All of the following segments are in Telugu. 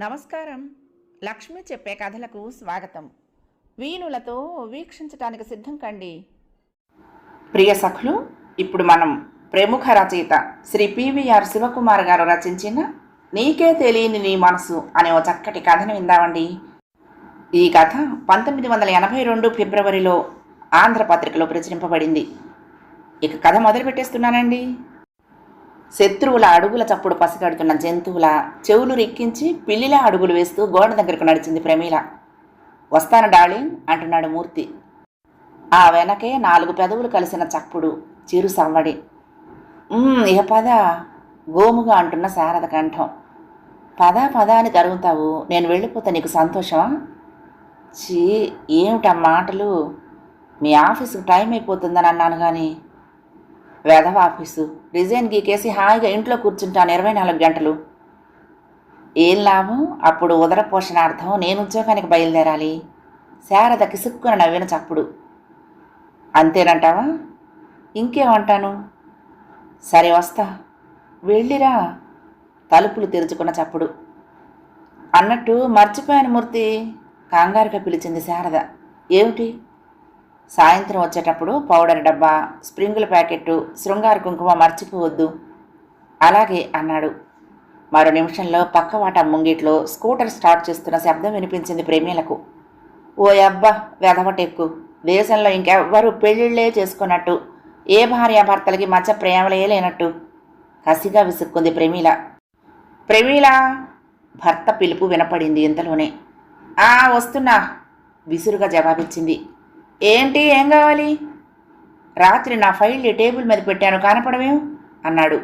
నమస్కారం. లక్ష్మి చెప్పే కథలకు స్వాగతం. వీణులతో వీక్షించటానికి సిద్ధం కండి. ప్రియ సఖులు ఇప్పుడు మనం ప్రముఖ రచయిత శ్రీ పివిఆర్ శివకుమార్ గారు రచించిన నీకే తెలియని నీ మనసు అనే ఓ చక్కటి కథను విందామండి. ఈ కథ పంతొమ్మిది వందల ఎనభై రెండు ఫిబ్రవరిలో ఆంధ్రపత్రికలో ప్రచురింపబడింది. ఇక కథ మొదలు పెట్టేస్తున్నానండి శత్రువుల అడుగుల చప్పుడు పసిగడుతున్న జంతువుల చెవులు రిక్కించి పిల్లిలా అడుగులు వేస్తూ గోడ దగ్గరకు నడిచింది ప్రమీల. వస్తాను డార్లింగ్ అంటున్నాడు మూర్తి. ఆ వెనకే నాలుగు పెదవులు కలిసిన చప్పుడు చిరు సవ్వడి ఇహ ఇక పద గోముగా అంటున్న శారద కంఠం. పద పద అని తరుగుతావు నేను వెళ్ళిపోతే నీకు సంతోషమా? చీ ఏమిటా మాటలు? మీ ఆఫీసుకు టైం అయిపోతుందని అన్నాను కానీ వెధవ ఆఫీసు. రిజైన్ గీకేసి హాయిగా ఇంట్లో కూర్చుంటాను ఇరవై నాలుగు గంటలు. ఏం లాభం? అప్పుడు ఉదర పోషణార్థం నేను ఉద్యోగానికి బయలుదేరాలి. శారద కిసుక్కున నవ్విన చప్పుడు. అంతేనంటావా? ఇంకేమంటాను? సరే వస్తా. వెళ్ళిరా. తలుపులు తెరుచుకున్న చప్పుడు. అన్నట్టు మర్చిపోయాను మూర్తి. కంగారుగా పిలిచింది శారద. ఏమిటి? సాయంత్రం వచ్చేటప్పుడు పౌడర్ డబ్బా స్ప్రింగుల ప్యాకెట్టు శృంగార కుంకుమ మర్చిపోవద్దు. అలాగే అన్నాడు. మరో నిమిషంలో పక్కవాట ముంగిట్లో స్కూటర్ స్టార్ట్ చేస్తున్న శబ్దం వినిపించింది ప్రేమీలకు. ఓ అబ్బా వెధవటెక్కు. దేశంలో ఇంకెవ్వరూ పెళ్ళిళ్ళే చేసుకున్నట్టు. ఏ భార్యాభర్తలకి మధ్య ప్రేమలే లేనట్టు కసిగా విసుక్కుంది ప్రమీల. ప్రమీల! భర్త పిలుపు వినపడింది ఇంతలోనే. ఆ వస్తున్నా! విసురుగా జవాబిచ్చింది. ఏంటి ఏం కావాలి? రాత్రి నా ఫైల్ టేబుల్ మీద పెట్టాను కనపడమేం అన్నాడు.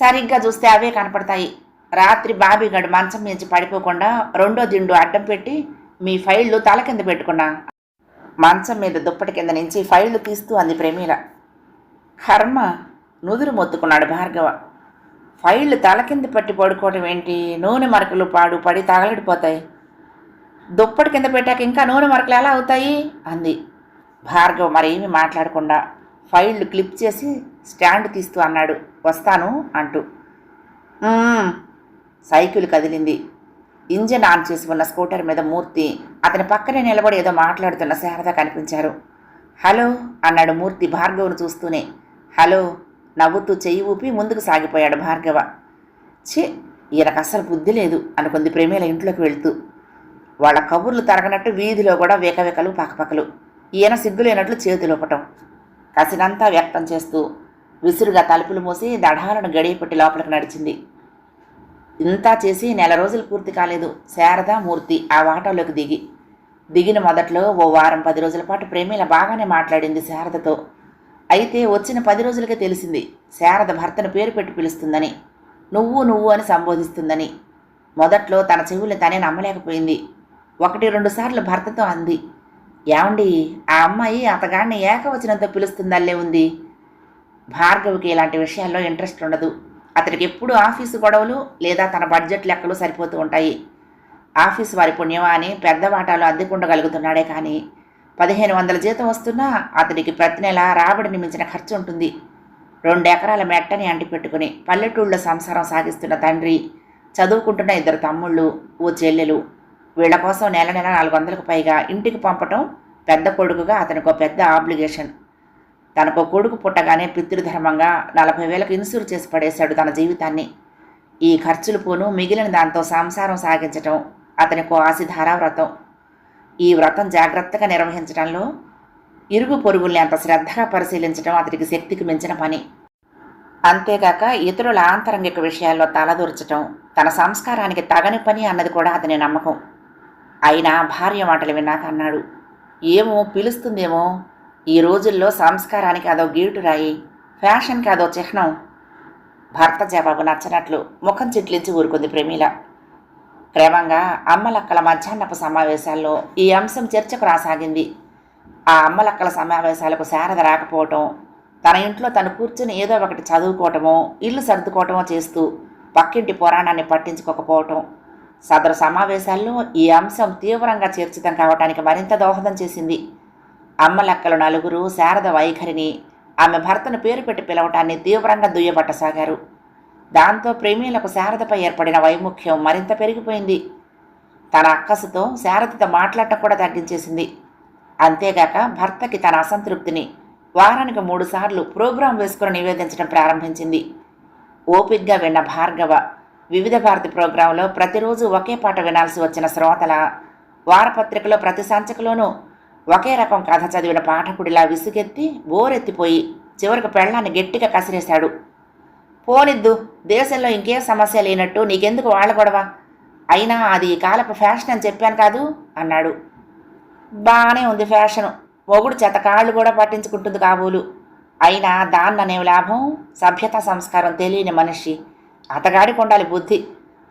సరిగ్గా చూస్తే అవే కనపడతాయి. రాత్రి బాబీగడు మంచం మించి పడిపోకుండా రెండో దిండు అడ్డం పెట్టి మీ ఫైళ్ళు తల కింద పెట్టుకున్నా. మంచం మీద దుప్పటి కింద నుంచి ఫైళ్ళు తీస్తూ అంది ప్రేమీల. కర్మ నుదురు మొత్తుకున్నాడు భార్గవ. ఫైళ్ళు తల కింద పట్టి పడుకోవటం ఏంటి? నూనె మరకలు పాడు పడి తగలడిపోతాయి. దుప్పటి కింద పెట్టాక ఇంకా నూనె మరకలు ఎలా అవుతాయి? అంది. భార్గవ్ మరేమీ మాట్లాడకుండా ఫైళ్ళు క్లిప్ చేసి స్టాండ్ తీస్తూ అన్నాడు. వస్తాను అంటూ. సైకిల్ కదిలింది. ఇంజన్ ఆన్ చేసి ఉన్న స్కూటర్ మీద మూర్తి అతని పక్కనే నిలబడి ఏదో మాట్లాడుతున్న శారద కనిపించారు. హలో అన్నాడు మూర్తి భార్గవ్ను చూస్తూనే. హలో నవ్వుతూ చెయ్యి ఊపి ముందుకు సాగిపోయాడు భార్గవ. ఛీ ఈయనకు అస్సలు బుద్ధి లేదు అనుకుంది ప్రేమేల ఇంట్లోకి వెళ్తూ. వాళ్ళ కబుర్లు తరగనట్టు వీధిలో కూడా వేకవేకలు పక్కపక్కలు. ఈయన సిగ్గులేనట్లు చేతులొపటం కసినంతా వ్యక్తం చేస్తూ విసురుగా తలుపులు మూసి దఢాలను గడియపెట్టి లోపలికి నడిచింది. ఇంతా చేసి నెల రోజులు పూర్తి కాలేదు. శారద మూర్తి ఆ వాటంలోకి దిగి. దిగిన మొదట్లో ఓ వారం పది రోజుల పాటు ప్రేమిల బాగానే మాట్లాడింది శారదతో. అయితే వచ్చిన పది రోజులకే తెలిసింది శారద భర్తను పేరు పెట్టి పిలుస్తుందని నువ్వు నువ్వు అని సంబోధిస్తుందని. మొదట్లో తన చెవులు తనే నమ్మలేకపోయింది. ఒకటి రెండు సార్లు భర్తతో అంది. ఏమండి ఆ అమ్మాయి అతగాడిని ఏకవచనంతో పిలుస్తుందల్లే ఉంది. భార్గవికి ఇలాంటి విషయాల్లో ఇంట్రెస్ట్ ఉండదు. అతనికి ఎప్పుడు ఆఫీసు గొడవలు లేదా తన బడ్జెట్ లెక్కలు సరిపోతూ ఉంటాయి. ఆఫీసు వారి పుణ్యమా అని పెద్ద వాటాలు అద్దెకుండగలుగుతున్నాడే కానీ పదిహేను వందల జీతం వస్తున్నా అతనికి ప్రతి నెల రాబడిని మించిన ఖర్చు ఉంటుంది. రెండు ఎకరాల మెట్టని అంటిపెట్టుకుని పల్లెటూళ్ళలో సంసారం సాగిస్తున్న తండ్రి చదువుకుంటున్న ఇద్దరు తమ్ముళ్ళు ఓ చెల్లెలు వీళ్ళ కోసం నెల నెల నాలుగు వందలకు పైగా ఇంటికి పంపటం పెద్ద కొడుకుగా అతనికి ఒక పెద్ద ఆబ్లిగేషన్. తనకు కొడుకు పుట్టగానే పితృధర్మంగా నలభై వేలకు ఇన్సూర్ చేసి పడేశాడు తన జీవితాన్ని. ఈ ఖర్చులు పోను మిగిలిన దాంతో సంసారం సాగించటం అతనికి ఓ ఆశిధారా వ్రతం. ఈ వ్రతం జాగ్రత్తగా నిర్వహించడంలో ఇరుగు పొరుగుల్ని అంత శ్రద్ధగా పరిశీలించడం అతనికి శక్తికి మించిన పని. అంతేగాక ఇతరుల ఆంతరంగిక విషయాల్లో తలదూర్చటం తన సంస్కారానికి తగని పని అన్నది కూడా అతని నమ్మకం. అయినా భార్య మాటలు విన్నాక అన్నాడు ఏమో పిలుస్తుందేమో? ఈ రోజుల్లో సంస్కారానికి అదో గీటు రాయి ఫ్యాషన్కి అదో చిహ్నం. భర్త జవాబు నచ్చనట్లు ముఖం చిట్లించి ఊరుకుంది ప్రమీల. క్రమంగా అమ్మలక్కల మధ్యాహ్నపు సమావేశాల్లో ఈ అంశం చర్చకు రాసాగింది. ఆ అమ్మలక్కల సమావేశాలకు శారద రాకపోవటం తన ఇంట్లో తను కూర్చుని ఏదో ఒకటి చదువుకోవటమో ఇల్లు సర్దుకోవటమో చేస్తూ పక్కింటి పురాణాన్ని పట్టించుకోకపోవటం సదరు సమావేశాల్లో ఈ అంశం తీవ్రంగా చర్చితం కావటానికి మరింత దోహదం చేసింది. అమ్మలక్కలు నలుగురు శారద వైఖరిని ఆమె భర్తను పేరు పెట్టి పిలవటాన్ని తీవ్రంగా దుయ్యబట్టసాగారు. దాంతో ప్రేమీలకు శారదపై ఏర్పడిన వైముఖ్యం మరింత పెరిగిపోయింది. తన అక్కసుతో శారదతో మాట్లాడటం కూడా తగ్గించేసింది. అంతేగాక భర్తకి తన అసంతృప్తిని వారానికి మూడుసార్లు ప్రోగ్రాం వేసుకుని నివేదించడం ప్రారంభించింది. ఓపిగ్గా విన్న భార్గవ వివిధ భారతి ప్రోగ్రాంలో ప్రతిరోజు ఒకే పాట వినాల్సి వచ్చిన శ్రోతల వారపత్రికలో ప్రతి సంచికలోనూ ఒకే రకం కథ చదివిన పాఠకుడిలా విసుగెత్తి బోరెత్తిపోయి చివరికి పెళ్ళాన్ని గట్టిగా కసిరేశాడు. పోనిద్దు దేశంలో ఇంకే సమస్య లేనట్టు నీకెందుకు వాళ్ళ గొడవ? అయినా అది కాలపు ఫ్యాషన్ అని చెప్పాను కాదు? అన్నాడు. బాగానే ఉంది ఫ్యాషను. మొగుడు చేత కాళ్ళు కూడా పట్టించుకుంటుంది కాబోలు. అయినా దాన్ననే లాభం? సభ్యత సంస్కారం తెలియని మనిషి. అతగాడికి ఉండాలి బుద్ధి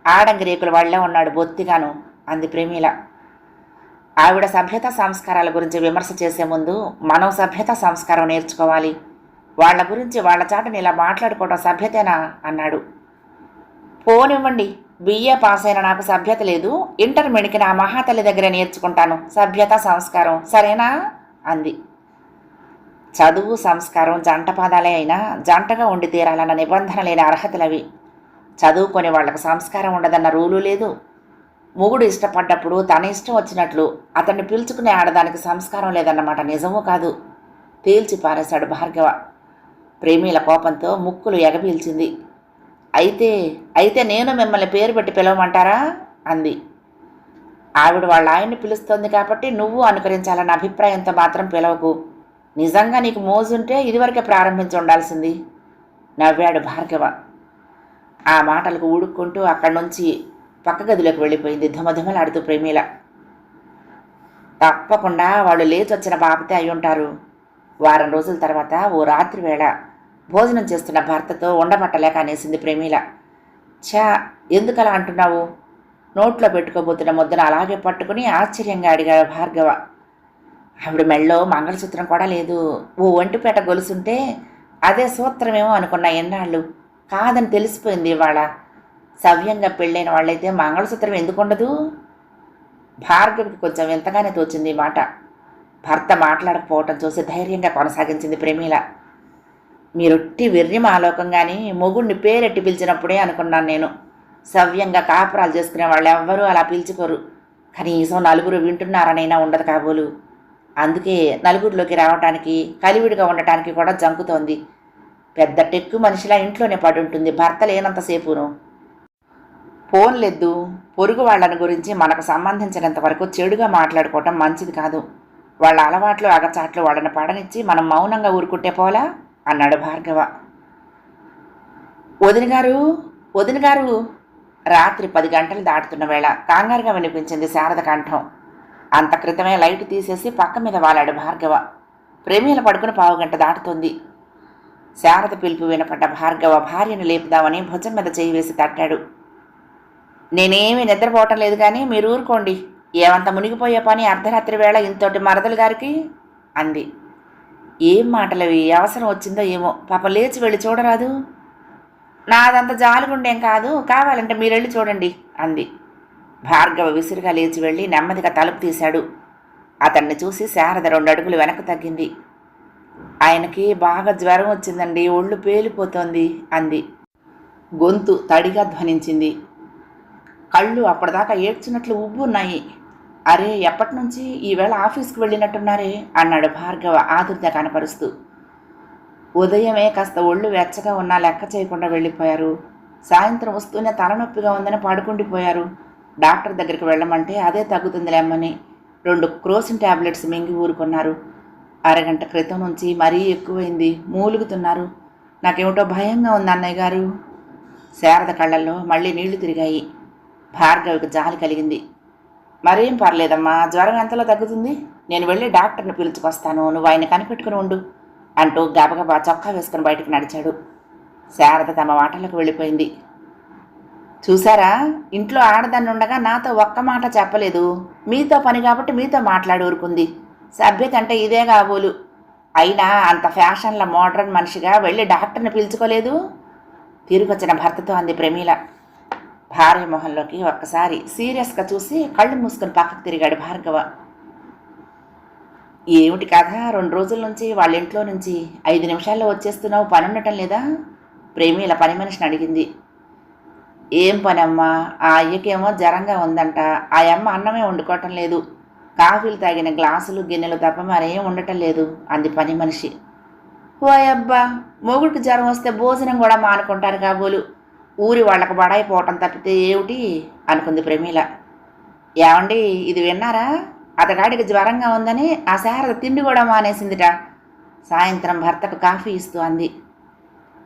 ఆడంగిరేకుల వాళ్ళే వాళ్ళే ఉన్నాడు బొత్తిగాను అంది ప్రేమిల. ఆవిడ సభ్యత సంస్కారాల గురించి విమర్శ చేసే ముందు మనం సభ్యత సంస్కారం నేర్చుకోవాలి. వాళ్ళ గురించి వాళ్ళ చాటుని ఇలా మాట్లాడుకోవడం సభ్యతేనా? అన్నాడు. పోనివ్వండి బిఏ పాస్ అయిన నాకు సభ్యత లేదు ఇంటర్మీడియట్కి నా మహాతల్లి దగ్గర నేర్చుకుంటాను సభ్యత సంస్కారం సరేనా? అంది. చదువు సంస్కారం జంట పదాలే అయినా జంటగా ఉండి తీరాలన్న నిబంధన లేని అర్హతలవి. చదువుకొని వాళ్ళకు సంస్కారం ఉండదన్న రూలు లేదు. మొగుడు ఇష్టపడ్డప్పుడు తన ఇష్టం వచ్చినట్లు అతన్ని పిలుచుకునే ఆడదానికి సంస్కారం లేదన్నమాట నిజమూ కాదు. పీల్చి పారేశాడు భార్గవ. ప్రేమీల కోపంతో ముక్కులు ఎగపీల్చింది అయితే అయితే నేను మిమ్మల్ని పేరు పెట్టి పిలవమంటారా? అంది. ఆవిడ వాళ్ళ ఆయన్ని పిలుస్తోంది కాబట్టి నువ్వు అనుకరించాలన్న అభిప్రాయంతో మాత్రం పిలవకు. నిజంగా నీకు మోజుంటే ఇదివరకే ప్రారంభించి ఉండాల్సింది. నవ్వాడు భార్గవ. ఆ మాటలకు ఊడుక్కుంటూ అక్కడి నుంచి పక్క గదిలోకి వెళ్ళిపోయింది ధుమధుమలాడుతూ ప్రేమీల. తప్పకుండా వాళ్ళు లేచి వచ్చిన బాపతే అయి ఉంటారు వారం రోజుల తర్వాత ఓ రాత్రి వేళ భోజనం చేస్తున్న భర్తతో ఉండబట్టలేక అనేసింది ప్రేమీల. ఛా ఎందుకలా అంటున్నావు? నోట్లో పెట్టుకోబోతున్న ముద్దను అలాగే పట్టుకుని ఆశ్చర్యంగా అడిగాడు భార్గవ. ఆవిడ మెళ్ళో మంగళసూత్రం కూడా లేదు. ఓ ఒంటిపేట గొలుసుంటే అదే సూత్రమేమో అనుకున్న ఎన్నాళ్ళు. కాదని తెలిసిపోయింది ఇవాళ. సవ్యంగా పెళ్ళైన వాళ్ళైతే మంగళసూత్రం ఎందుకు ఉండదు? భార్గవికి కొంచెం ఎంతగానే తోచింది ఈ మాట. భర్త మాట్లాడకపోవటం చూసి ధైర్యంగా కొనసాగించింది ప్రేమీల. మీరొట్టి వెర్రిమ ఆలోకంగాని మొగుడిని పేరెట్టి పిలిచినప్పుడే అనుకున్నాను నేను. సవ్యంగా కాపురాలు చేసుకునే వాళ్ళు ఎవ్వరూ అలా పిలుచుకోరు. కనీసం నలుగురు వింటున్నారనైనా ఉండదు కాబోలు. అందుకే నలుగురిలోకి రావటానికి కలివిడిగా ఉండటానికి కూడా జంకుతోంది. పెద్ద టెక్కు మనిషిలా ఇంట్లోనే పడుంటుంది. భర్త లేనంతసేపును ఫోన్లెద్దు పొరుగు వాళ్ళని గురించి మనకు సంబంధించినంత వరకు చెడుగా మాట్లాడుకోవటం మంచిది కాదు. వాళ్ళ అలవాట్లు అగచాట్లు వాళ్ళని పడనిచ్చి మనం మౌనంగా ఊరుకుంటే పోలా? అన్నాడు భార్గవ. వదినగారు వదినగారు రాత్రి పది గంటలు దాటుతున్న వేళ కంగారుగా వినిపించింది శారద కంఠం. అంత క్రితమే లైట్ తీసేసి పక్క మీద వాలాడు భార్గవ. ప్రేమీల పడుకుని పావుగంట దాటుతుంది. శారద పిలుపు వినపడ్డ భార్గవ భార్యను లేపుదామని భుజం మీద చేయి వేసి తట్టాడు. నేనేమీ నిద్రపోవటం లేదు కానీ మీరు ఊరుకోండి. ఏమంత మునిగిపోయే పని అర్ధరాత్రి వేళ ఇంతటి మరదలు గారికి? అంది. ఏం మాటలవి? అవసరం వచ్చిందో ఏమో? పాప లేచి వెళ్ళి చూడరాదు? నాదంత జాలుగుండేం కాదు. కావాలంటే మీరెళ్ళి చూడండి అంది. భార్గవ విసురుగా లేచి వెళ్ళి నెమ్మదిగా తలుపు తీశాడు. అతన్ని చూసి శారద రెండు అడుగులు వెనక్కు తగ్గింది. ఆయనకి బాగా జ్వరం వచ్చిందండి ఒళ్ళు పేలిపోతోంది అంది. గొంతు తడిగా ధ్వనించింది. కళ్ళు అప్పటిదాకా ఏడ్చినట్లు ఉబ్బు ఉన్నాయి అరే ఎప్పటి నుంచి ఈవేళ ఆఫీస్కి వెళ్ళినట్టున్నారే? అన్నాడు భార్గవ ఆదుర్త కనపరుస్తూ. ఉదయమే కాస్త ఒళ్ళు వెచ్చగా ఉన్నా లెక్క చేయకుండా వెళ్ళిపోయారు. సాయంత్రం వస్తూనే తలనొప్పిగా ఉందని పడుకుండిపోయారు. డాక్టర్ దగ్గరికి వెళ్ళమంటే అదే తగ్గుతుందిలేమ్మని రెండు క్రోసిన్ టాబ్లెట్స్ మింగి ఊరుకున్నారు. అరగంట క్రితం నుంచి మరీ ఎక్కువైంది. మూలుగుతున్నారు. నాకేమిటో భయంగా ఉంది అన్నయ్య గారు. శారద కళ్ళల్లో మళ్ళీ నీళ్ళు తిరిగాయి. భార్గవికి జాలి కలిగింది. మరేం పర్లేదమ్మా జ్వరం ఎంతలో తగ్గుతుంది? నేను వెళ్ళి డాక్టర్ని పిలుచుకొస్తాను. నువ్వు ఆయన కనిపెట్టుకుని ఉండు అంటూ గబగబా చొక్కా వేసుకుని బయటకు నడిచాడు. శారద తమ మాటలకు వెళ్ళిపోయింది. చూసారా ఇంట్లో ఆడదాన్ని ఉండగా నాతో ఒక్క మాట చెప్పలేదు. మీతో పని కాబట్టి మీతో మాట్లాడి ఊరుకుంది. సభ్యత అంటే ఇదే కాబోలు. అయినా అంత ఫ్యాషన్ల మోడర్న్ మనిషిగా వెళ్ళి డాక్టర్ని పిలుచుకోలేదు? తిరిగొచ్చిన భర్తతో అంది ప్రమీల. భార్య మొహంలోకి ఒక్కసారి సీరియస్గా చూసి కళ్ళు మూసుకొని పక్కకు తిరిగాడు భార్గవ. ఏమిటి కథ? రెండు రోజుల నుంచి వాళ్ళ ఇంట్లో నుంచి ఐదు నిమిషాల్లో వచ్చేస్తున్నావు పని ఉండటం లేదా? ప్రేమీల పని మనిషిని అడిగింది. ఏం పనమ్మా? ఆ అయ్యకేమో జ్వరంగా ఉందంట. ఆ అమ్మ అన్నమే వండుకోవటం లేదు. కాఫీలు తాగిన గ్లాసులు గిన్నెలు తప్ప మరేం ఉండటం లేదు అంది పని మనిషి. ఓ అబ్బా మొగుడికి జ్వరం వస్తే భోజనం కూడా మానుకుంటారు కాబోలు ఊరి వాళ్ళకి బడాయిపోవటం తప్పితే ఏమిటి? అనుకుంది ప్రమీల. ఏమండి ఇది విన్నారా? అతగాడికి జ్వరంగా ఉందని ఆ శారద తిండి కూడా మానేసిందిట. సాయంత్రం భర్తకు కాఫీ ఇస్తూ అంది.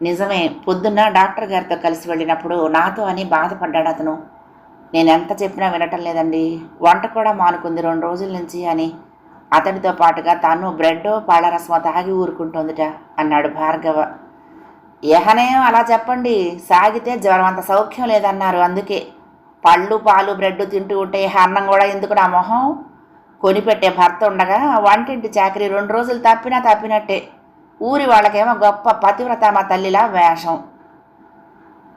నిజమే పొద్దున్న డాక్టర్ గారితో కలిసి వెళ్ళినప్పుడు నాతో అని బాధపడ్డాడు అతను. నేను ఎంత చెప్పినా వినటం లేదండి. వంట కూడా మానుకుంది రెండు రోజుల నుంచి అని. అతడితో పాటుగా తను బ్రెడ్ పాలరసమో తాగి ఊరుకుంటోందిట అన్నాడు భార్గవ. ఏహనేం అలా చెప్పండి. సాగితే జ్వరం అంత సౌఖ్యం లేదన్నారు. అందుకే పళ్ళు పాలు బ్రెడ్ తింటూ ఉంటే అన్నం కూడా ఎందుకు నా మొహం? కొనిపెట్టే భర్త ఉండగా వంటింటి చాకరీ రెండు రోజులు తప్పినా తప్పినట్టే. ఊరి వాళ్ళకేమో గొప్ప పతివ్రత మా తల్లిలా వేషం.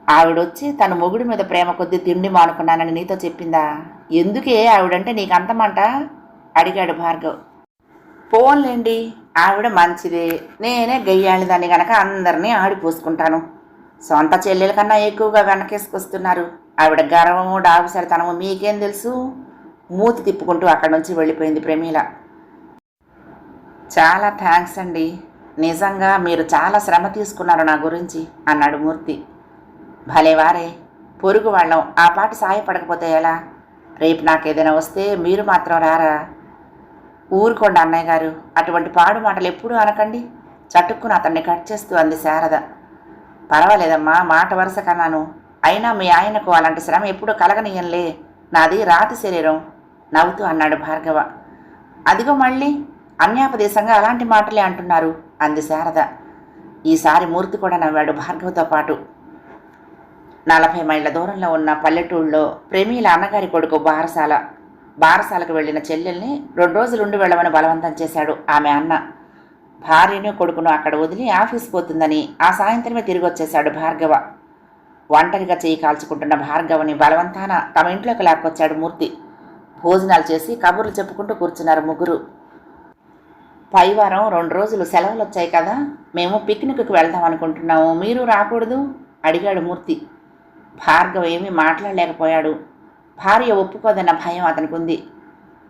ఆవిడొచ్చి తన మొగుడి మీద ప్రేమ కొద్ది తిండి మానుకున్నానని నీతో చెప్పిందా? ఎందుకే ఆవిడంటే నీకు అంతమంట అడిగాడు భార్గవ్. పోన్లేండి ఆవిడ మంచిదే. నేనే గయ్యాళిదాన్ని గనక అందరినీ ఆడిపోసుకుంటాను. సొంత చెల్లెల కన్నా ఎక్కువగా వెనకేసుకొస్తున్నారు. ఆవిడ గర్వము డాబుసరితనము మీకేం తెలుసు? మూతి తిప్పుకుంటూ అక్కడి నుంచి వెళ్ళిపోయింది ప్రమీల. చాలా థ్యాంక్స్ అండి. నిజంగా మీరు చాలా శ్రమ తీసుకున్నారు నా గురించి అన్నాడు మూర్తి. భలేవారే పొరుగు వాళ్ళం ఆ పాట సాయపడకపోతే ఎలా? రేపు నాకేదైనా వస్తే మీరు మాత్రం రారా? ఊరుకోండి అన్నయ్య గారు అటువంటి పాడు మాటలు ఎప్పుడూ అనకండి. చటుక్కున అతన్ని కట్ చేస్తూ అంది శారద. పర్వాలేదమ్మా మాట వరుస కన్నాను. అయినా మీ ఆయనకు అలాంటి శ్రమ ఎప్పుడూ కలగనీయంలే నాది రాతి శరీరం నవ్వుతూ అన్నాడు భార్గవ. అదిగో మళ్ళీ అన్యాపదేశంగా అలాంటి మాటలే అంటున్నారు అంది శారద. ఈసారి మూర్తి కూడా నవ్వాడు భార్గవతో పాటు. నలభై మైళ్ళ దూరంలో ఉన్న పల్లెటూళ్ళలో ప్రేమీల అన్నగారి కొడుకు బారసాల. బారసాలకు వెళ్ళిన చెల్లెల్ని రెండు రోజులు ఉండి వెళ్ళమని బలవంతం చేశాడు ఆమె అన్న. భార్యను కొడుకును అక్కడ వదిలి ఆఫీస్ పోతుందని ఆ సాయంత్రమే తిరిగి వచ్చేశాడు భార్గవ. ఒంటరిగా చేయి కాల్చుకుంటున్న భార్గవని బలవంతాన తమ ఇంట్లోకి లాక్కొచ్చాడు మూర్తి. భోజనాలు చేసి కబుర్లు చెప్పుకుంటూ కూర్చున్నారు ముగ్గురు. పైవారం రెండు రోజులు సెలవులు వచ్చాయి కదా మేము పిక్నిక్కి వెళ్దాం అనుకుంటున్నాము మీరు రాకూడదు? అడిగాడు మూర్తి. భార్గవ్ ఏమీ మాట్లాడలేకపోయాడు. భార్య ఒప్పుకోదన్న భయం అతనికి ఉంది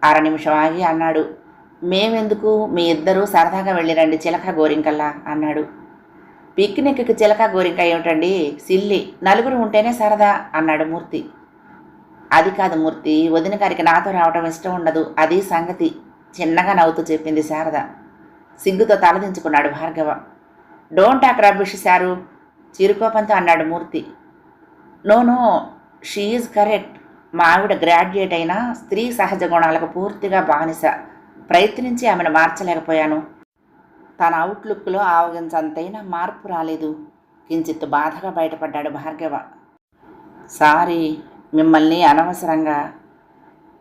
అర నిమిషం ఆగి అన్నాడు మేమెందుకు? మీ ఇద్దరూ సరదాగా వెళ్ళిరండి చిలక గోరింకల్లా అన్నాడు. పిక్నిక్కి చిలక గోరింక ఏమిటండి? సిల్లి. నలుగురు ఉంటేనే సరదా అన్నాడు మూర్తి. అది కాదు మూర్తి. వదిన గారికి నాతో రావటం ఇష్టం ఉండదు. అది సంగతి చిన్నగా నవ్వుతూ చెప్పింది శారద. సిగ్గుతో తలదించుకున్నాడు Bhargava. Don't talk rubbish sir. చిరుకోపంతో అన్నాడు Murthy. No no she is correct మా ఆవిడ గ్రాడ్యుయేట్ అయినా స్త్రీ సహజ గుణాలకు పూర్తిగా బానిస. ప్రయత్నించి ఆమెను మార్చలేకపోయాను. తన అవుట్లుక్లో ఆవగించంతైనా మార్పు రాలేదు. కించిత్ బాధగా బయటపడ్డాడు భార్గవ. సారీ మిమ్మల్ని అనవసరంగా.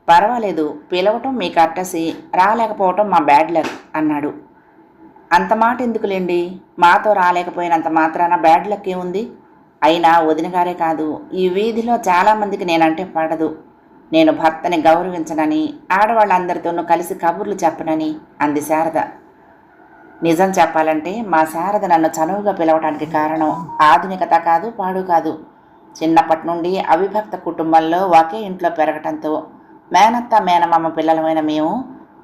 పర్వాలేదు పిలవటం మీ కర్టసి రాలేకపోవటం మా బ్యాడ్ లక్ అన్నాడు. అంత మాట ఎందుకులేండి? మాతో రాలేకపోయినంత మాత్రాన బ్యాడ్ లక్ ఏముంది? అయినా వదిన గారే కాదు ఈ వీధిలో చాలామందికి నేనంటే పడదు. నేను భర్తని గౌరవించనని ఆడవాళ్ళందరితోనూ కలిసి కబుర్లు చెప్పనని అంది శారద. నిజం చెప్పాలంటే మా శారద నన్ను చనువుగా పిలవడానికి కారణం ఆధునికత కాదు పాడు కాదు. చిన్నప్పటి నుండి అవిభక్త కుటుంబంలో ఒకే ఇంట్లో పెరగటంతో మేనత్త మేనమామ పిల్లలమైన మేము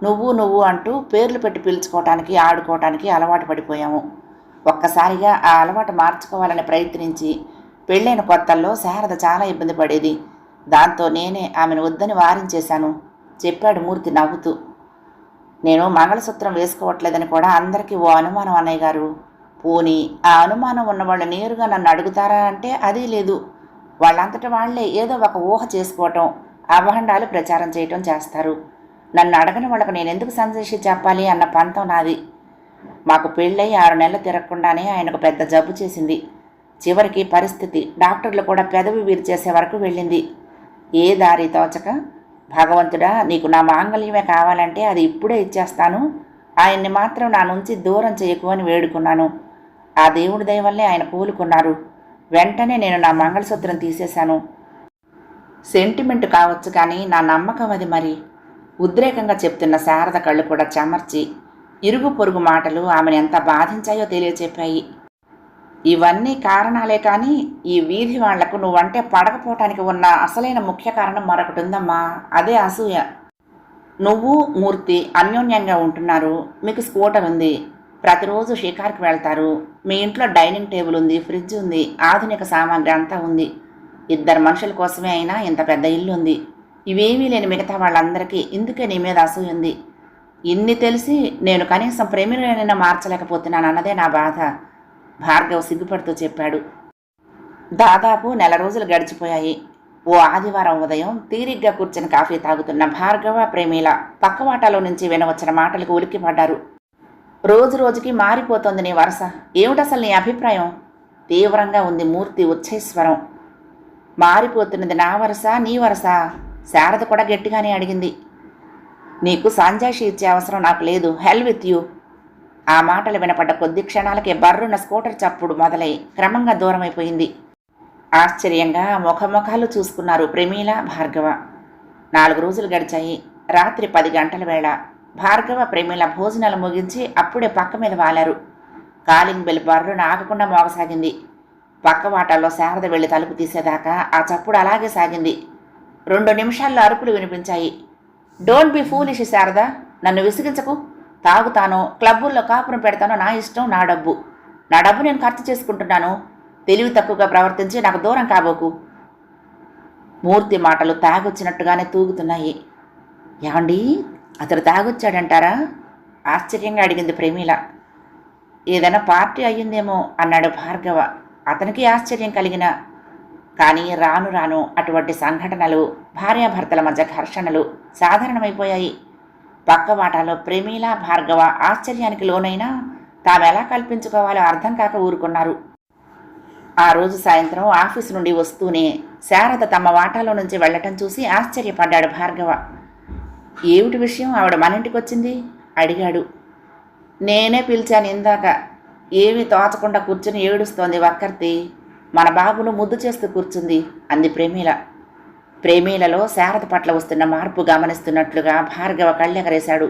నువ్వు నువ్వు అంటూ పేర్లు పెట్టి పిలుచుకోవటానికి ఆడుకోవటానికి అలవాటు పడిపోయాము. ఒక్కసారిగా ఆ అలవాటు మార్చుకోవాలని ప్రయత్నించి పెళ్ళైన కొత్తల్లో శారద చాలా ఇబ్బంది పడేది. దాంతో నేనే ఆమెను వద్దని వారించేశాను. చెప్పాడు మూర్తి నవ్వుతూ. నేను మంగళసూత్రం వేసుకోవట్లేదని కూడా అందరికీ ఓ అనుమానం అన్నయ్య గారు. పోనీ ఆ అనుమానం ఉన్నవాళ్ళు నేరుగా నన్ను అడుగుతారా అంటే అదీ లేదు. వాళ్ళంతట వాళ్ళే ఏదో ఒక ఊహ చేసుకోవటం అవహండాలు ప్రచారం చేయటం చేస్తారు. నన్ను అడగని వాళ్ళకు నేను ఎందుకు సందేశి చెప్పాలి అన్న పంతం నాది. మాకు పెళ్ళై ఆరు నెలలు తిరగకుండానే ఆయనకు పెద్ద జబ్బు చేసింది. చివరికి పరిస్థితి డాక్టర్లు కూడా పెదవి విరిచేసే వరకు వెళ్ళింది. ఏ దారి తోచక? భగవంతుడా నీకు నా మాంగళ్యమే కావాలంటే అది ఇప్పుడే ఇచ్చేస్తాను. ఆయన్ని మాత్రం నా నుంచి దూరం చేయకు అని వేడుకున్నాను. ఆ దేవుడి దయవల్లే ఆయన కూలుకున్నారు. వెంటనే నేను నా మంగళసూత్రం తీసేశాను. సెంటిమెంట్ కావచ్చు కానీ నా నమ్మకం అది మరి. ఉద్రేకంగా చెప్తున్న శారద కళ్ళు కూడా చెమర్చి ఇరుగు పొరుగు మాటలు ఆమెను ఎంత బాధించాయో తెలియచెప్పాయి. ఇవన్నీ కారణాలే కానీ ఈ వీధి వాళ్ళకు నువ్వంటే పడకపోవటానికి ఉన్న అసలైన ముఖ్య కారణం మరొకటి ఉందమ్మా అదే అసూయ. నువ్వు మూర్తి అన్యోన్యంగా ఉంటున్నారు మీకు స్కూటర్ ఉంది ప్రతిరోజు షికార్కి వెళ్తారు మీ ఇంట్లో డైనింగ్ టేబుల్ ఉంది ఫ్రిడ్జ్ ఉంది ఆధునిక సామాగ్రి అంతా ఉంది ఇద్దరు మనుషుల కోసమే అయినా ఇంత పెద్ద ఇల్లు ఉంది. ఇవేమీ లేని మిగతా వాళ్ళందరికీ ఇందుకే నీ మీద అసూయ ఉంది ఇన్ని తెలిసి నేను కనీసం ప్రేమిలోనైనా మార్చలేకపోతున్నాను అన్నదే నా బాధ. భార్గవ్ సిగ్గుపడుతూ చెప్పాడు. దాదాపు నెల రోజులు గడిచిపోయాయి. ఓ ఆదివారం ఉదయం తీరిగ్గా కూర్చుని కాఫీ తాగుతున్న భార్గవ ప్రేమిల పక్కవాటాలో నుంచి వినవచ్చిన మాటలకు ఉలిక్కిపడ్డారు. రోజు రోజుకి మారిపోతోంది నీ వరస. ఏమిటసలు నీ అభిప్రాయం? తీవ్రంగా ఉంది మూర్తి ఉచ్చేశ్వరం మారిపోతున్నది నా వరస నీ వరస. శారద కూడా గట్టిగానే అడిగింది. నీకు సాంజాషి ఇచ్చే అవసరం నాకు లేదు. Hell with you. ఆ మాటలు వినపడ్డ కొద్ది క్షణాలకే బర్రున స్కూటర్ చప్పుడు మొదలై క్రమంగా దూరమైపోయింది. ఆశ్చర్యంగా ముఖముఖాలు చూసుకున్నారు ప్రమీల భార్గవ. నాలుగు రోజులు గడిచాయి. రాత్రి పది గంటల వేళ భార్గవ ప్రమీల భోజనాలు ముగించి అప్పుడే పక్క మీద వాలారు. కాలింగ్ బెల్ బర్రున ఆగకుండా మోగసాగింది. పక్క వాటాల్లో శారద వెళ్ళి తలుపు తీసేదాకా ఆ చప్పుడు అలాగే సాగింది. రెండు నిమిషాల్లో అరుపులు వినిపించాయి. Don't be foolish Sharada. నన్ను విసిగించకు. తాగుతాను క్లబ్బుల్లో కాపురం పెడతాను నా ఇష్టం నా డబ్బు. నా డబ్బు నేను ఖర్చు చేసుకుంటున్నాను. తెలివి తక్కువగా ప్రవర్తించి నాకు దూరం కాబోకు. మూర్తి మాటలు తాగొచ్చినట్టుగానే తూగుతున్నాయి. ఏమండి? అతడు తాగొచ్చాడంటారా? ఆశ్చర్యంగా అడిగింది ప్రేమిల. ఏదైనా పార్టీ అయ్యిందేమో అన్నాడు భార్గవ. అతనికి ఆశ్చర్యం కలిగిన కానీ రాను రాను అటువంటి సంఘటనలు భార్యాభర్తల మధ్య ఘర్షణలు సాధారణమైపోయాయి. పక్క వాటాలో ప్రేమీల భార్గవ ఆశ్చర్యానికి లోనైనా తామెలా కల్పించుకోవాలో అర్థం కాక ఊరుకున్నారు. ఆ రోజు సాయంత్రం ఆఫీసు నుండి వస్తూనే శారద తమ వాటాలో నుంచి వెళ్ళటం చూసి ఆశ్చర్యపడ్డాడు భార్గవ. ఏమిటి విషయం? ఆవిడ మన ఇంటికి వచ్చింది? అడిగాడు. నేనే పిలిచాను ఇందాక. ఏమీ తోచకుండా కూర్చుని ఏడుస్తోంది వక్కర్తి మన బాబును ముద్దు చేస్తూ కూర్చుంది. అంది ప్రేమీల. ప్రేమీలలో శారద పట్ల వస్తున్న మార్పు గమనిస్తున్నట్లుగా భార్గవ కళ్ళెగరేశాడు.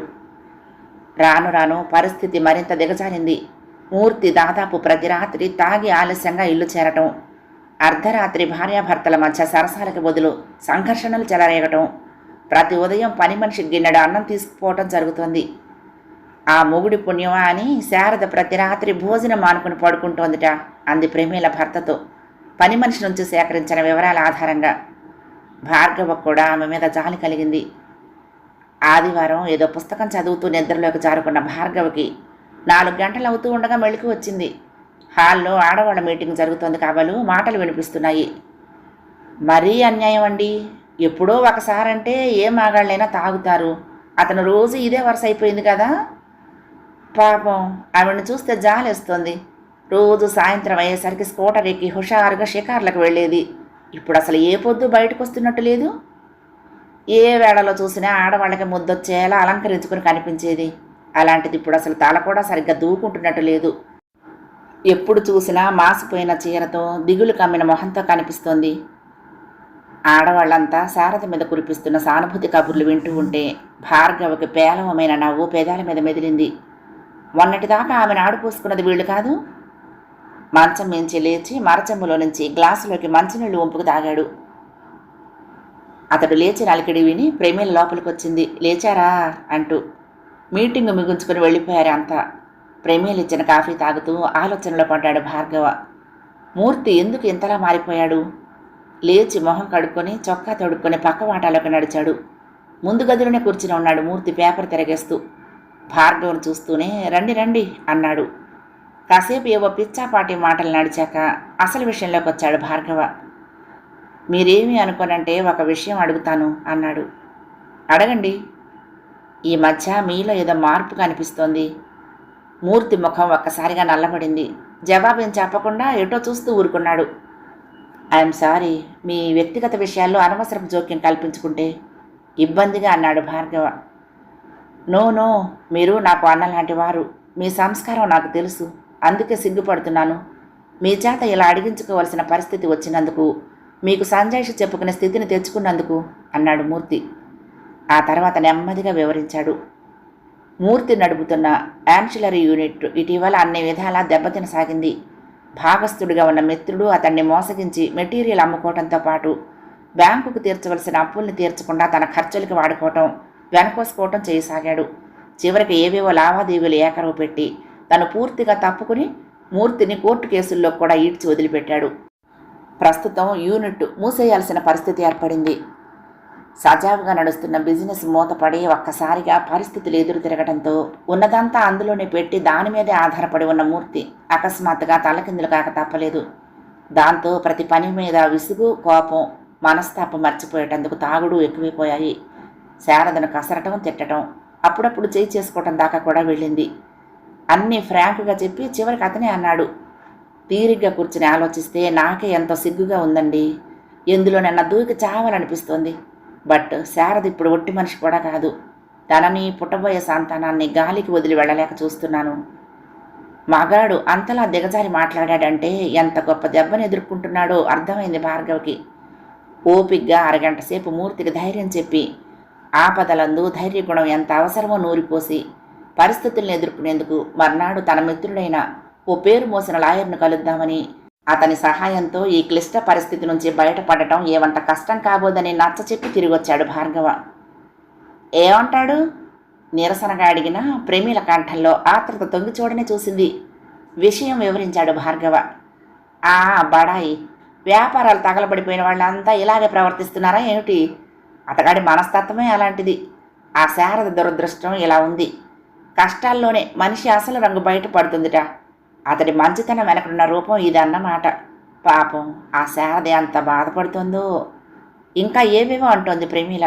రాను రాను పరిస్థితి మరింత దిగజారింది. మూర్తి దాదాపు ప్రతి రాత్రి తాగి ఆలస్యంగా ఇల్లు చేరటం అర్ధరాత్రి భార్యాభర్తల మధ్య సరసాలకు బదులు సంఘర్షణలు చెలరేగటం ప్రతి ఉదయం పని మనిషి గిన్నెడు అన్నం తీసుకుపోవటం జరుగుతోంది. ఆ మొగుడి పుణ్యమా అని శారద ప్రతి రాత్రి భోజనం మానుకుని పడుకుంటోందిట అంది ప్రేమీల భర్తతో. పని మనిషి నుంచి సేకరించిన వివరాల ఆధారంగా. భార్గవ కూడా ఆమె మీద జాలి కలిగింది. ఆదివారం ఏదో పుస్తకం చదువుతూ నిద్రలోకి జారుకున్న భార్గవకి నాలుగు గంటలు అవుతూ ఉండగా మెళుకు వచ్చింది. హాల్లో ఆడవాళ్ళ మీటింగ్ జరుగుతోంది కాబలు మాటలు వినిపిస్తున్నాయి. మరీ అన్యాయం అండి. ఎప్పుడో ఒకసారంటే ఏ మాగాళ్ళైనా తాగుతారు. అతను రోజు ఇదే వరుస అయిపోయింది కదా. పాపం ఆవిడని చూస్తే జాలేస్తుంది. రోజు సాయంత్రం అయ్యేసరికి స్కూటర్ ఎక్కి హుషారుగా షికార్లకు వెళ్ళేది. ఇప్పుడు అసలు ఏ పొద్దు బయటకు వస్తున్నట్టు లేదు. ఏ వేళలో చూసినా ఆడవాళ్ళకి ముద్దొచ్చేలా అలంకరించుకుని కనిపించేది. అలాంటిది ఇప్పుడు అసలు తల కూడా సరిగ్గా దూకుంటున్నట్టు లేదు. ఎప్పుడు చూసినా మాసిపోయిన చీరతో దిగులు కమ్మిన మొహంతో కనిపిస్తోంది. ఆడవాళ్ళంతా శారద మీద కురిపిస్తున్న సానుభూతి కబుర్లు వింటూ ఉంటే భార్గవకి పేలవమైన నవ్వు పేదాల మీద మెదిలింది. మొన్నటిదాకా ఆమెను ఆడిపోసుకున్నది వీళ్ళు కాదు. మంచం మించి లేచి మరచెంబులో నుంచి గ్లాసులోకి మంచినీళ్ళు వంపుకు తాగాడు. అతడు లేచి నలికిడి విని ప్రేమిల లోపలికి వచ్చింది లేచారా? అంటూ. మీటింగ్ మిగుంచుకుని వెళ్ళిపోయారు అంతా. ప్రేమీలు ఇచ్చిన కాఫీ తాగుతూ ఆలోచనలో పడ్డాడు భార్గవ. మూర్తి ఎందుకు ఇంతలా మారిపోయాడు? లేచి మొహం కడుక్కొని చొక్కా తొడుక్కొని పక్క వాటాలోకి నడిచాడు. ముందు గదిలోనే కూర్చుని ఉన్నాడు మూర్తి పేపర్ తిరగేస్తూ. భార్గవుని చూస్తూనే రండి రండి అన్నాడు. కాసేపు ఏవో పిచ్చాపాటి మాటలు నడిచాక అసలు విషయంలోకి వచ్చాడు భార్గవ. మీరేమి అనుకోనంటే ఒక విషయం అడుగుతాను అన్నాడు. అడగండి. ఈ మధ్య మీలో ఏదో మార్పు కనిపిస్తోంది. మూర్తి ముఖం ఒక్కసారిగా నల్లబడింది. జవాబేం చెప్పకుండా ఎటో చూస్తూ ఊరుకున్నాడు. ఐఎమ్ సారీ మీ వ్యక్తిగత విషయాల్లో అనవసరపు జోక్యం కల్పించుకుంటే ఇబ్బందిగా అన్నాడు భార్గవ. నో నో మీరు నాకు అన్నలాంటి వారు. మీ సంస్కారం నాకు తెలుసు. అందుకే సిగ్గుపడుతున్నాను. మీ చేత ఇలా అడిగించుకోవలసిన పరిస్థితి వచ్చినందుకు మీకు సంజాయిషి చెప్పుకునే స్థితిని తెచ్చుకున్నందుకు అన్నాడు మూర్తి. ఆ తర్వాత నెమ్మదిగా వివరించాడు. మూర్తి నడుపుతున్న యాన్షిలరీ యూనిట్ ఇటీవల అన్ని విధాలా దెబ్బతినసాగింది. భాగస్థుడిగా ఉన్న మిత్రుడు అతన్ని మోసగించి మెటీరియల్ అమ్ముకోవడంతో పాటు బ్యాంకుకు తీర్చవలసిన అప్పుల్ని తీర్చకుండా తన ఖర్చులకి వాడుకోవటం వెనకోసుకోవటం చేయసాగాడు. చివరికి ఏవేవో లావాదేవీలు ఏకరవు పెట్టి తను పూర్తిగా తప్పుకుని మూర్తిని కోర్టు కేసుల్లో కూడా ఈడ్చి వదిలిపెట్టాడు. ప్రస్తుతం యూనిట్ మూసేయాల్సిన పరిస్థితి ఏర్పడింది. సజావుగా నడుస్తున్న బిజినెస్ మూతపడి ఒక్కసారిగా పరిస్థితులు ఎదురు తిరగడంతో ఉన్నదంతా అందులోనే పెట్టి దాని మీదే ఆధారపడి ఉన్న మూర్తి అకస్మాత్తుగా తలకిందులు కాక తప్పలేదు. దాంతో ప్రతి పని మీద విసుగు కోపం మనస్తాపం మర్చిపోయేటందుకు తాగుడు ఎక్కువైపోయాయి. శారదను కసరటం తిట్టడం అప్పుడప్పుడు చేయి చేసుకోవటం దాకా కూడా వెళ్ళింది. అన్నీ ఫ్రాంక్గా చెప్పి చివరికి అతనే అన్నాడు తీరిగ్గా కూర్చుని ఆలోచిస్తే నాకే ఎంతో సిగ్గుగా ఉందండి. ఎందులోనన్నా దూకి చావాలనిపిస్తోంది. బట్ శారద ఇప్పుడు ఒట్టి మనిషి కూడా కాదు. తనని పుట్టబోయే సంతానాన్ని గాలికి వదిలి వెళ్ళలేక చూస్తున్నాను. మగాడు అంతలా దిగజారి మాట్లాడాడంటే ఎంత గొప్ప దెబ్బను ఎదుర్కొంటున్నాడో అర్థమైంది భార్గవ్కి. ఓపిగ్గా అరగంట సేపు మూర్తికి ధైర్యం చెప్పి ఆపదలందు ధైర్యగుణం ఎంత అవసరమో నూరిపోసి పరిస్థితుల్ని ఎదుర్కొనేందుకు మర్నాడు తన మిత్రుడైన ఓ పేరు మోసిన లాయర్ను కలుద్దామని అతని సహాయంతో ఈ క్లిష్ట పరిస్థితి నుంచి బయటపడటం ఏమంట కష్టం కాబోదని నచ్చ చెప్పి తిరిగొచ్చాడు భార్గవ. ఏమంటాడు? నిరసనగా అడిగిన ప్రేమిల కంఠంలో ఆత్రత తొంగి చూడని చూసింది. విషయం వివరించాడు భార్గవ. ఆ బడాయి. వ్యాపారాలు తగలబడిపోయిన వాళ్ళంతా ఇలాగే ప్రవర్తిస్తున్నారా ఏమిటి? అతగాడి మనస్తత్వమే అలాంటిది. ఆ శారద దురదృష్టం ఇలా ఉంది. కష్టాల్లోనే మనిషి అసలు రంగు బయటపడుతుందిట అతడి మంచితనం వెనకడున్న రూపం ఇది అన్నమాట పాపం ఆ శారద ఎంత బాధపడుతుందో. ఇంకా ఏవేవో అంటోంది ప్రేమిల.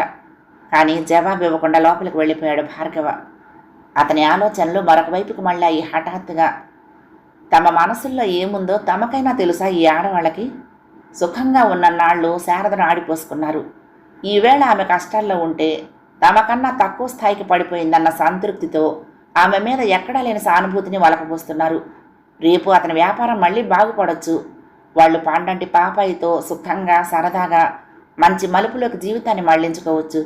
కానీ జవాబు ఇవ్వకుండా లోపలికి వెళ్ళిపోయాడు భార్గవ. అతని ఆలోచనలు మరొక వైపుకు మళ్ళాయి హఠాత్తుగా. తమ మనసుల్లో ఏముందో తమకైనా తెలుసా ఈ ఆడవాళ్ళకి? సుఖంగా ఉన్న నాళ్ళు శారదను ఆడిపోసుకున్నారు. ఈవేళ ఆమె కష్టాల్లో ఉంటే తమకన్నా తక్కువ స్థాయికి పడిపోయిందన్న సంతృప్తితో ఆమె మీద ఎక్కడా లేని సానుభూతిని వలకబోస్తున్నారు రేపు అతని వ్యాపారం మళ్ళీ బాగుపడొచ్చు. వాళ్ళు పాండంటి పాపాయితో సుఖంగా సరదాగా మంచి మలుపులోకి జీవితాన్ని మళ్ళించుకోవచ్చు.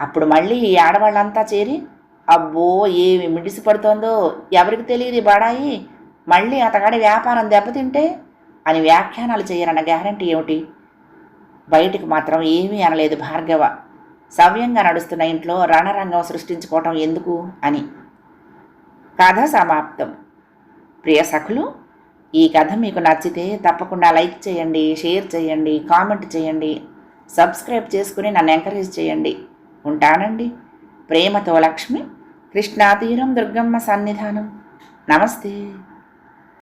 అప్పుడు మళ్ళీ ఈ ఆడవాళ్ళంతా చేరి అబ్బో ఏమి మిడిసి పడుతోందో ఎవరికి తెలియదు బడాయి? మళ్ళీ అతగాడి వ్యాపారం దెబ్బతింటే? అని వ్యాఖ్యానాలు చేయరన్న గ్యారంటీ ఏమిటి? బయటికి మాత్రం ఏమీ అనలేదు భార్గవ. సవ్యంగా నడుస్తున్న ఇంట్లో రణరంగం సృష్టించుకోవటం ఎందుకు అని. కథ సమాప్తం. ప్రియ సఖులు ఈ కథ మీకు నచ్చితే తప్పకుండా లైక్ చేయండి షేర్ చేయండి కామెంట్ చేయండి సబ్స్క్రైబ్ చేసుకుని నన్ను ఎంకరేజ్ చేయండి. ఉంటానండి. ప్రేమతో లక్ష్మి కృష్ణాతీరం దుర్గమ్మ సన్నిధానం. నమస్తే.